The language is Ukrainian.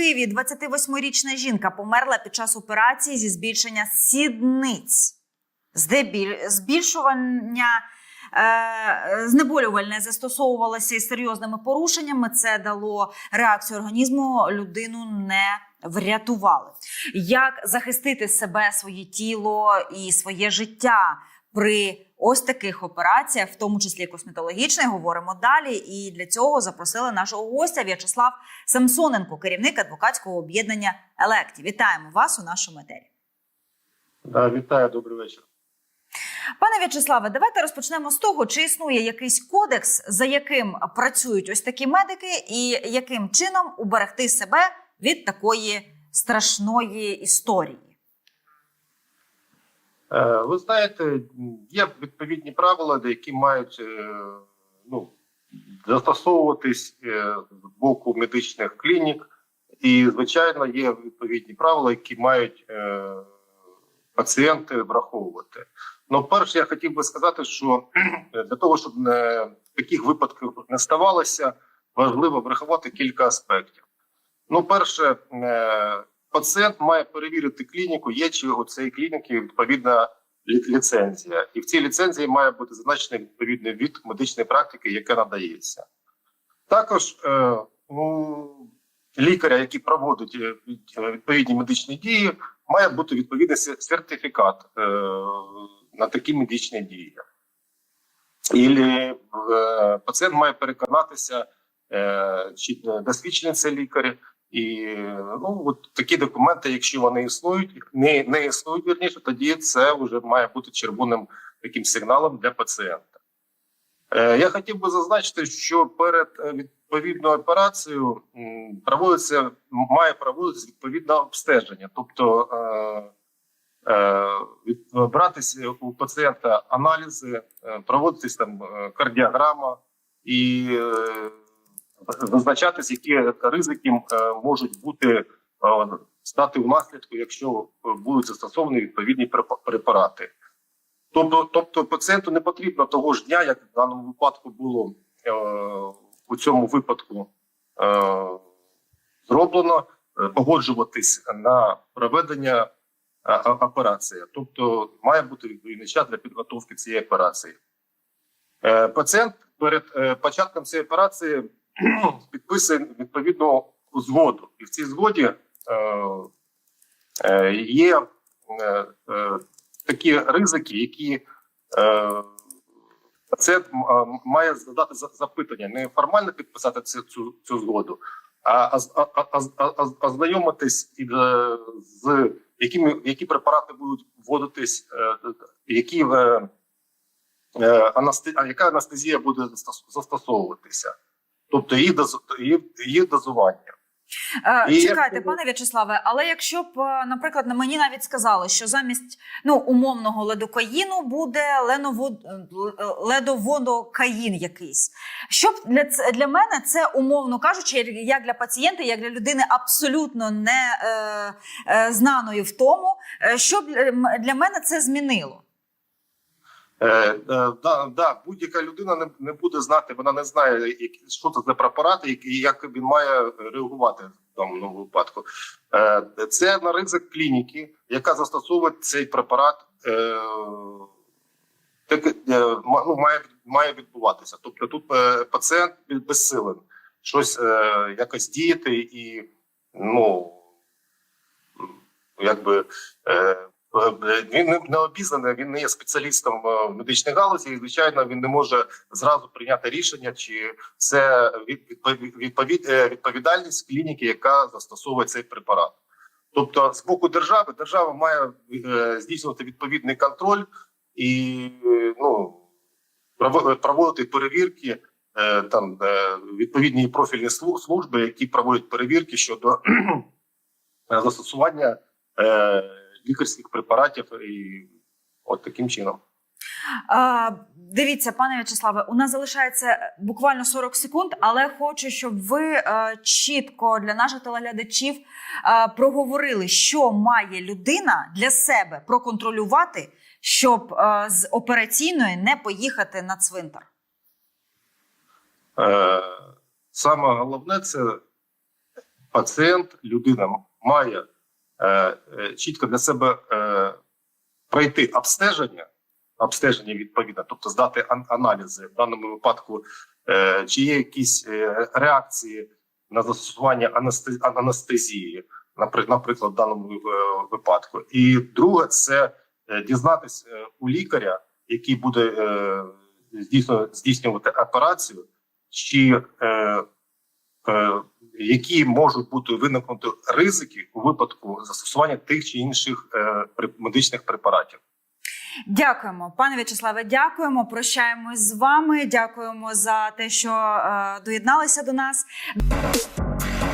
Києві 28-річна жінка померла під час операції зі збільшення сідниць. Здебіль... Збільшування е... знеболювальне застосовувалося із серйозними порушеннями. Це дало реакцію організму. Людину не врятували. Як захистити себе, своє тіло і своє життя при ось таких операціях, в тому числі косметологічних, говоримо далі. І для цього запросили нашого гостя В'ячеслав Самсоненко, керівник адвокатського об'єднання Електі. Вітаємо вас у нашому етері. Да, вітаю, добрий вечір. Пане В'ячеславе, давайте розпочнемо з того, чи існує якийсь кодекс, за яким працюють ось такі медики, і яким чином уберегти себе від такої страшної історії. Е, Ви знаєте, є відповідні правила, які мають е, ну, застосовуватись е, з боку медичних клінік, і, звичайно, є відповідні правила, які мають пацієнти враховувати. Ну, перше, я хотів би сказати, що для того, щоб не, таких випадків не ставалося, важливо врахувати кілька аспектів. Ну, перше, пацієнт має перевірити клініку, є чи у цієї клініки відповідна ліцензія, і в цій ліцензії має бути зазначений відповідний від медичної практики, яка надається. Також е, у лікаря, який проводить е, від- е, відповідні медичні дії, має бути відповідний сертифікат е, на такі медичні дії. І е, пацієнт має переконатися, е, чи досвідчений це лікар, і ну от такі документи, якщо вони існують, не, не існують вірніше, тоді це вже має бути червоним таким сигналом для пацієнта. Е, я хотів би зазначити, що перед е, відповідною операцією проводиться має проводитися відповідне обстеження, тобто е, е, братися у пацієнта аналізи, е, проводитись там е, кардіограма і визначатись, які ризики е, можуть бути е, стати у наслідку, якщо е, будуть застосовані відповідні препарати. Тобто, тобто пацієнту не потрібно того ж дня, як в даному випадку було е, у цьому випадку е, зроблено, погоджуватись на проведення операції. Тобто має бути відповідний час для підготовки цієї операції. Е, Пацієнт перед початком цієї операції підписує відповідну згоду, і в цій згоді е, е, є е, е, такі ризики, які е, пацієнт м- має задати за- запитання, не формально підписати цю, цю, цю згоду, а, оз- а, а, а, оз- ознайомитись е, з якими які препарати будуть вводитись, е, які е, е, анасте- а яка анестезія буде застосовуватися, тобто її, її дозування. Е, І Чекайте, як- пане В'ячеславе, але якщо б, е, наприклад, на мені навіть сказали, що замість ну умовного ледокаїну буде леново- е, ледоводокаїн якийсь. Щоб для ц- для мене це умовно кажучи, як для пацієнта, як для людини абсолютно не е, е, знаної в тому, що б для для мене це змінило. Е, е, да, да, будь-яка людина не, не буде знати, вона не знає, які- що це за препарат і як він має реагувати в даному випадку. Е, це на ризик клініки, яка застосовує цей препарат, так, ну, має, має відбуватися. Тобто тут пацієнт безсилен щось якось діяти і ну якби. Він не- обізнаний, він не є спеціалістом е, в медичній галузі, і звичайно, він не може зразу прийняти рішення, чи це від- відпові- відповід- е, відповідальність клініки, яка застосовує цей препарат. Тобто, з боку держави, держава має е, здійснювати відповідний контроль і е, ну, проводити перевірки. е, Там е, відповідні профільні слу- служби, які проводять перевірки щодо е, застосування е, лікарських препаратів і от таким чином. А, дивіться, пане В'ячеславе, у нас залишається буквально 40 секунд, але хочу, щоб ви е, чітко для наших телеглядачів е, проговорили, що має людина для себе проконтролювати, щоб е, з операційної не поїхати на цвинтар. Е, саме головне це пацієнт, людина має чітко для себе е, пройти обстеження, обстеження відповідно, тобто здати аналізи в даному випадку, е, чи є якісь е, реакції на застосування анестезії, напри- наприклад, в даному е, випадку. І друге, це е, дізнатись е, у лікаря, який буде е, здійснювати, операцію, чи е, е, які можуть бути виникнути ризики у випадку застосування тих чи інших е, медичних препаратів. Дякуємо, пане В'ячеславе. Дякуємо. Прощаємось з вами. Дякуємо за те, що е, доєдналися до нас.